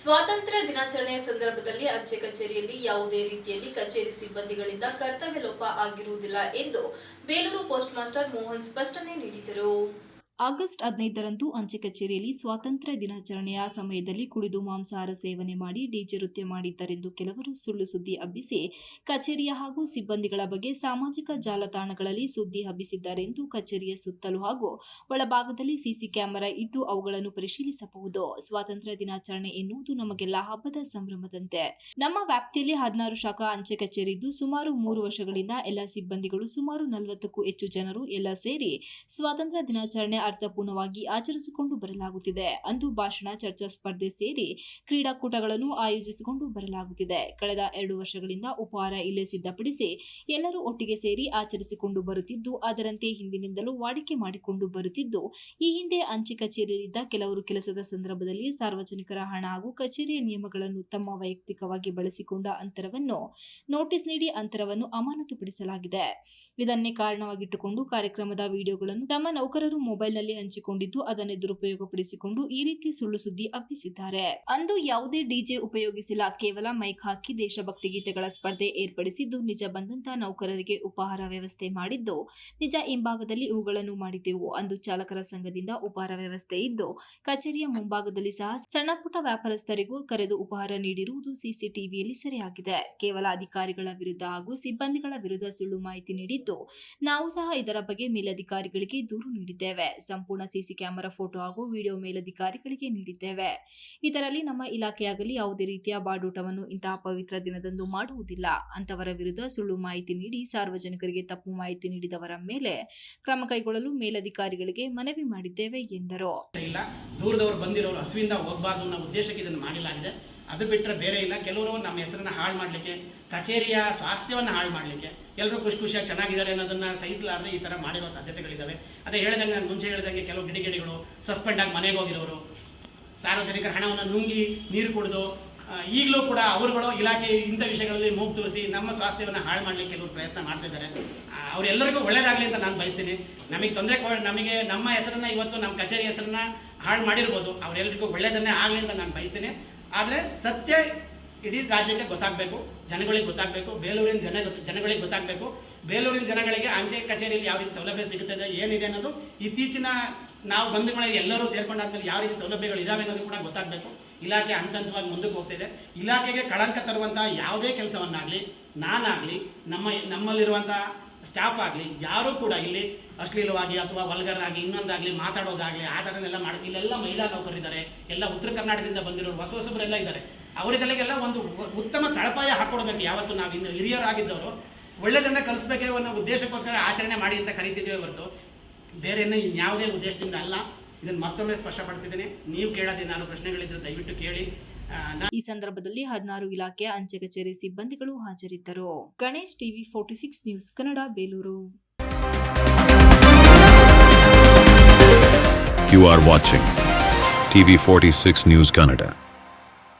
ಸ್ವಾತಂತ್ರ್ಯ ದಿನಾಚರಣೆಯ ಸಂದರ್ಭದಲ್ಲಿ ಅಂಚೆ ಕಚೇರಿಯಲ್ಲಿ ಯಾವುದೇ ರೀತಿಯಲ್ಲಿ ಕಚೇರಿ ಸಿಬ್ಬಂದಿಗಳಿಂದ ಕರ್ತವ್ಯ ಲೋಪ ಆಗಿರುವುದಿಲ್ಲ ಎಂದು ಬೇಲೂರು ಪೋಸ್ಟ್ ಮಾಸ್ಟರ್ ಮೋಹನ್ ಸ್ಪಷ್ಟನೆ ನೀಡಿದರು. ಆಗಸ್ಟ್ ಹದಿನೈದರಂದು ಅಂಚೆ ಕಚೇರಿಯಲ್ಲಿ ಸ್ವಾತಂತ್ರ್ಯ ದಿನಾಚರಣೆಯ ಸಮಯದಲ್ಲಿ ಕುಡಿದು ಮಾಂಸಾಹಾರ ಸೇವನೆ ಮಾಡಿ ಡಿಜೆ ನೃತ್ಯ ಮಾಡಿದ್ದರೆಂದು ಕೆಲವರು ಸುಳ್ಳು ಸುದ್ದಿ ಹಬ್ಬಿಸಿ ಕಚೇರಿಯ ಹಾಗೂ ಸಿಬ್ಬಂದಿಗಳ ಬಗ್ಗೆ ಸಾಮಾಜಿಕ ಜಾಲತಾಣಗಳಲ್ಲಿ ಸುದ್ದಿ ಹಬ್ಬಿಸಿದ್ದಾರೆಂದು ಕಚೇರಿಯ ಸುತ್ತಲೂ ಹಾಗೂ ಒಳಭಾಗದಲ್ಲಿ ಸಿಸಿ ಕ್ಯಾಮೆರಾ ಇದ್ದು ಅವುಗಳನ್ನು ಪರಿಶೀಲಿಸಬಹುದು. ಸ್ವಾತಂತ್ರ್ಯ ದಿನಾಚರಣೆ ಎನ್ನುವುದು ನಮಗೆಲ್ಲ ಹಬ್ಬದ ಸಂಭ್ರಮದಂತೆ. ನಮ್ಮ ವ್ಯಾಪ್ತಿಯಲ್ಲಿ ಹದಿನಾರು ಶಾಖಾ ಅಂಚೆ ಕಚೇರಿ ಇದ್ದು ಸುಮಾರು ಮೂರು ವರ್ಷಗಳಿಂದ ಎಲ್ಲ ಸಿಬ್ಬಂದಿಗಳು ಸುಮಾರು ನಲವತ್ತಕ್ಕೂ ಹೆಚ್ಚು ಜನರು ಎಲ್ಲ ಸೇರಿ ಸ್ವಾತಂತ್ರ್ಯ ದಿನಾಚರಣೆ ಅರ್ಥಪೂರ್ಣವಾಗಿ ಆಚರಿಸಿಕೊಂಡು ಬರಲಾಗುತ್ತಿದೆ. ಅಂದು ಭಾಷಣ, ಚರ್ಚಾ ಸ್ಪರ್ಧೆ ಸೇರಿ ಕ್ರೀಡಾಕೂಟಗಳನ್ನು ಆಯೋಜಿಸಿಕೊಂಡು ಬರಲಾಗುತ್ತಿದೆ. ಕಳೆದ ಎರಡು ವರ್ಷಗಳಿಂದ ಉಪಹಾರ ಇಲ್ಲೇ ಸಿದ್ಧಪಡಿಸಿ ಎಲ್ಲರೂ ಒಟ್ಟಿಗೆ ಸೇರಿ ಆಚರಿಸಿಕೊಂಡು ಬರುತ್ತಿದ್ದು, ಅದರಂತೆ ಹಿಂದಿನಿಂದಲೂ ವಾಡಿಕೆ ಮಾಡಿಕೊಂಡು ಬರುತ್ತಿದ್ದು, ಈ ಹಿಂದೆ ಅಂಚೆ ಕಚೇರಿಯಲ್ಲಿದ್ದ ಕೆಲವರು ಕೆಲಸದ ಸಂದರ್ಭದಲ್ಲಿ ಸಾರ್ವಜನಿಕರ ಹಣ ಹಾಗೂ ಕಚೇರಿಯ ನಿಯಮಗಳನ್ನು ತಮ್ಮ ವೈಯಕ್ತಿಕವಾಗಿ ಬಳಸಿಕೊಂಡ ಅಂತರವನ್ನು, ನೋಟಿಸ್ ನೀಡಿ ಅಂತರವನ್ನು ಅಮಾನತುಪಡಿಸಲಾಗಿದೆ. ಇದನ್ನೇ ಕಾರಣವಾಗಿಟ್ಟುಕೊಂಡು ಕಾರ್ಯಕ್ರಮದ ವಿಡಿಯೋಗಳನ್ನು ತಮ್ಮ ನೌಕರರು ಮೊಬೈಲ್ನಲ್ಲಿ ಹಂಚಿಕೊಂಡಿದ್ದು ಅದನ್ನು ದುರುಪಯೋಗಪಡಿಸಿಕೊಂಡು ಈ ರೀತಿ ಸುಳ್ಳು ಸುದ್ದಿ ಹಬ್ಬಿಸಿದ್ದಾರೆ. ಅಂದು ಯಾವುದೇ ಡಿಜೆ ಉಪಯೋಗಿಸಿಲ್ಲ. ಕೇವಲ ಮೈಕ್ ಹಾಕಿ ದೇಶಭಕ್ತಿ ಗೀತೆಗಳ ಸ್ಪರ್ಧೆ ಏರ್ಪಡಿಸಿದ್ದು ನಿಜ ಬಂದಂತ ನೌಕರರಿಗೆ ಉಪಹಾರ ವ್ಯವಸ್ಥೆ ಮಾಡಿದ್ದು, ನಿಜ ಹಿಂಭಾಗದಲ್ಲಿ ಇವುಗಳನ್ನು ಮಾಡಿದ್ದೆವು. ಅಂದು ಚಾಲಕರ ಸಂಘದಿಂದ ಉಪಹಾರ ವ್ಯವಸ್ಥೆ ಇದ್ದು, ಕಚೇರಿಯ ಮುಂಭಾಗದಲ್ಲಿ ಸಹ ಸಣ್ಣ ಪುಟ್ಟ ವ್ಯಾಪಾರಸ್ಥರಿಗೂ ಕರೆದು ಉಪಹಾರ ನೀಡಿರುವುದು ಸಿಸಿಟಿವಿಯಲ್ಲಿ ಸೆರೆಯಾಗಿದೆ. ಕೇವಲ ಅಧಿಕಾರಿಗಳ ವಿರುದ್ಧ ಹಾಗೂ ಸಿಬ್ಬಂದಿಗಳ ವಿರುದ್ಧ ಸುಳ್ಳು ಮಾಹಿತಿ ನೀಡಿದ್ದು, ನಾವು ಸಹ ಇದರ ಬಗ್ಗೆ ಮೇಲಧಿಕಾರಿಗಳಿಗೆ ದೂರು ನೀಡಿದ್ದೇವೆ. ಸಂಪೂರ್ಣ ಸಿಸಿ ಕ್ಯಾಮೆರಾ ಫೋಟೋ ಹಾಗೂ ವಿಡಿಯೋ ಮೇಲಧಿಕಾರಿಗಳಿಗೆ ನೀಡಿದ್ದೇವೆ. ಇದರಲ್ಲಿ ನಮ್ಮ ಇಲಾಖೆಯಾಗಲಿ ಯಾವುದೇ ರೀತಿಯ ಬಾಡೂಟವನ್ನು ಇಂತಹ ಪವಿತ್ರ ದಿನದಂದು ಮಾಡುವುದಿಲ್ಲ. ಅಂತವರ ವಿರುದ್ಧ ಸುಳ್ಳು ಮಾಹಿತಿ ನೀಡಿ ಸಾರ್ವಜನಿಕರಿಗೆ ತಪ್ಪು ಮಾಹಿತಿ ನೀಡಿದವರ ಮೇಲೆ ಕ್ರಮ ಕೈಗೊಳ್ಳಲು ಮೇಲಧಿಕಾರಿಗಳಿಗೆ ಮನವಿ ಮಾಡಿದ್ದೇವೆ ಎಂದರು. ಇಲ್ಲ, ದೂರದವರು ಬಂದಿರೋರು ಹಸುವಿಂದ ಹೋಗಬಾರ್ದು ಅನ್ನೋ ಉದ್ದೇಶಕ್ಕೆ ಇದನ್ನು ಮಾಡಲಾಗಿದೆ. ಅದು ಬಿಟ್ಟರೆ ಬೇರೆ ಇಲ್ಲ. ಕೆಲವರು ನಮ್ಮ ಹೆಸರನ್ನ ಹಾಳು ಮಾಡಲಿಕ್ಕೆ, ಕಚೇರಿಯ ಸ್ವಾಸ್ಥ್ಯವನ್ನು ಹಾಳು ಮಾಡಲಿಕ್ಕೆ ಎಲ್ಲರೂ ಖುಷಿ ಖುಷಿಯಾಗಿ ಚೆನ್ನಾಗಿದ್ದಾರೆ ಅನ್ನೋದನ್ನು ಸಹಿಸಲಾರದೆ ಈ ಥರ ಮಾಡಿರೋ ಸಾಧ್ಯತೆಗಳಿದ್ದಾವೆ ಅದೇ ಹೇಳ್ದಂಗೆ, ನಾನು ಮುಂಚೆ ಹೇಳ್ದಂಗೆ ಕೆಲವು ಗಿಡಿಗಿಡಿಗಳು ಸಸ್ಪೆಂಡ್ ಆಗಿ ಮನೆಗೆ ಹೋಗಿರೋರು, ಸಾರ್ವಜನಿಕರ ಹಣವನ್ನು ನುಂಗಿ ನೀರು ಕುಡಿದು ಈಗಲೂ ಕೂಡ ಅವರುಗಳು ಇಲಾಖೆ ಇಂಥ ವಿಷಯಗಳಲ್ಲಿ ಮೂಗು ತೋರಿಸಿ ನಮ್ಮ ಸ್ವಾಸ್ಥ್ಯವನ್ನು ಹಾಳು ಮಾಡಲಿಕ್ಕೆ ಕೆಲವರು ಪ್ರಯತ್ನ ಮಾಡ್ತಿದ್ದಾರೆ ಇದ್ದಾರೆ. ಅವರೆಲ್ಲರಿಗೂ ಒಳ್ಳೇದಾಗಲಿ ಅಂತ ನಾನು ಬಯಸ್ತೀನಿ. ನಮಗೆ ತೊಂದರೆ ಕೊ ನಮಗೆ ನಮ್ಮ ಹೆಸರನ್ನ ಇವತ್ತು ನಮ್ಮ ಕಚೇರಿ ಹೆಸರನ್ನ ಹಾಳು ಮಾಡಿರ್ಬೋದು. ಅವರೆಲ್ಲರಿಗೂ ಒಳ್ಳೇದನ್ನೇ ಆಗಲಿ ಅಂತ ನಾನು ಬಯಸ್ತೀನಿ. ಆದರೆ ಸತ್ಯ ಇಡೀ ರಾಜ್ಯಕ್ಕೆ ಗೊತ್ತಾಗಬೇಕು, ಜನಗಳಿಗೆ ಗೊತ್ತಾಗಬೇಕು, ಬೇಲೂರಿನ ಜನ ಜನಗಳಿಗೆ ಗೊತ್ತಾಗಬೇಕು, ಬೇಲೂರಿನ ಜನಗಳಿಗೆ ಅಂಚೆ ಕಚೇರಿಯಲ್ಲಿ ಯಾವ ರೀತಿ ಸೌಲಭ್ಯ ಸಿಗುತ್ತದೆ, ಏನಿದೆ ಅನ್ನೋದು ಇತ್ತೀಚಿನ ನಾವು ಬಂಧುಗಳಿಗೆ ಎಲ್ಲರೂ ಸೇರ್ಕೊಂಡಾದ್ಮೇಲೆ ಯಾವ ರೀತಿ ಸೌಲಭ್ಯಗಳು ಇದಾವೆ ಅನ್ನೋದು ಕೂಡ ಗೊತ್ತಾಗಬೇಕು. ಇಲಾಖೆ ಹಂತ ಹಂತವಾಗಿ ಮುಂದಕ್ಕೆ ಹೋಗ್ತಿದೆ ಇಲಾಖೆಗೆ ಕಳಂಕ ತರುವಂಥ ಯಾವುದೇ ಕೆಲಸವನ್ನಾಗಲಿ, ನಾನಾಗಲಿ, ನಮ್ಮ ನಮ್ಮಲ್ಲಿರುವಂಥ ಸ್ಟಾಫ್ ಆಗಲಿ, ಯಾರೂ ಕೂಡ ಇಲ್ಲಿ ಅಶ್ಲೀಲವಾಗಿ ಅಥವಾ ವಲ್ಗರಾಗಿ ಇನ್ನೊಂದಾಗಲಿ ಮಾತಾಡೋದಾಗಲಿ, ಆ ಥರನೆಲ್ಲ ಮಾಡಿ, ಇಲ್ಲೆಲ್ಲ ಮಹಿಳಾ ನೌಕರಿದ್ದಾರೆ ಎಲ್ಲ ಉತ್ತರ ಕರ್ನಾಟಕದಿಂದ ಬಂದಿರೋರು, ಹೊಸ ಹೊಸಬರೆಲ್ಲ ಇದ್ದಾರೆ. ಅವರಿಗೆಲ್ಲ ಒಂದು ಉತ್ತಮ ತಳಪಾಯ ಹಾಕ್ಕೊಡ್ಬೇಕು ಯಾವತ್ತು ನಾವು ಇನ್ನು ಹಿರಿಯರಾಗಿದ್ದವರು ಒಳ್ಳೆಯದನ್ನು ಕಲಿಸ್ಬೇಕೆ ಅನ್ನೋ ಉದ್ದೇಶಕ್ಕೋಸ್ಕರ ಆಚರಣೆ ಮಾಡಿ ಅಂತ ಕರಿತಿದ್ದೇವೆ ಹೊರತು. ಬೇರೆ ಇನ್ಯಾವುದೇ ಉದ್ದೇಶದಿಂದ ಅಲ್ಲ ಇದನ್ನು ಮತ್ತೊಮ್ಮೆ ಸ್ಪಷ್ಟಪಡಿಸಿದ್ದೀನಿ ನೀವು ಕೇಳೋದೇ ನಾನು ಪ್ರಶ್ನೆಗಳಿದ್ದರೆ ದಯವಿಟ್ಟು ಕೇಳಿ. ಈ ಸಂದರ್ಭದಲ್ಲಿ ಹದಿನಾರು ಇಲಾಖೆಯ ಅಂಚೆ ಕಚೇರಿ ಸಿಬ್ಬಂದಿಗಳು ಹಾಜರಿದ್ದರು Ganesh TV forty six news, Kannada, Belur You are watching TV46 News Kannada.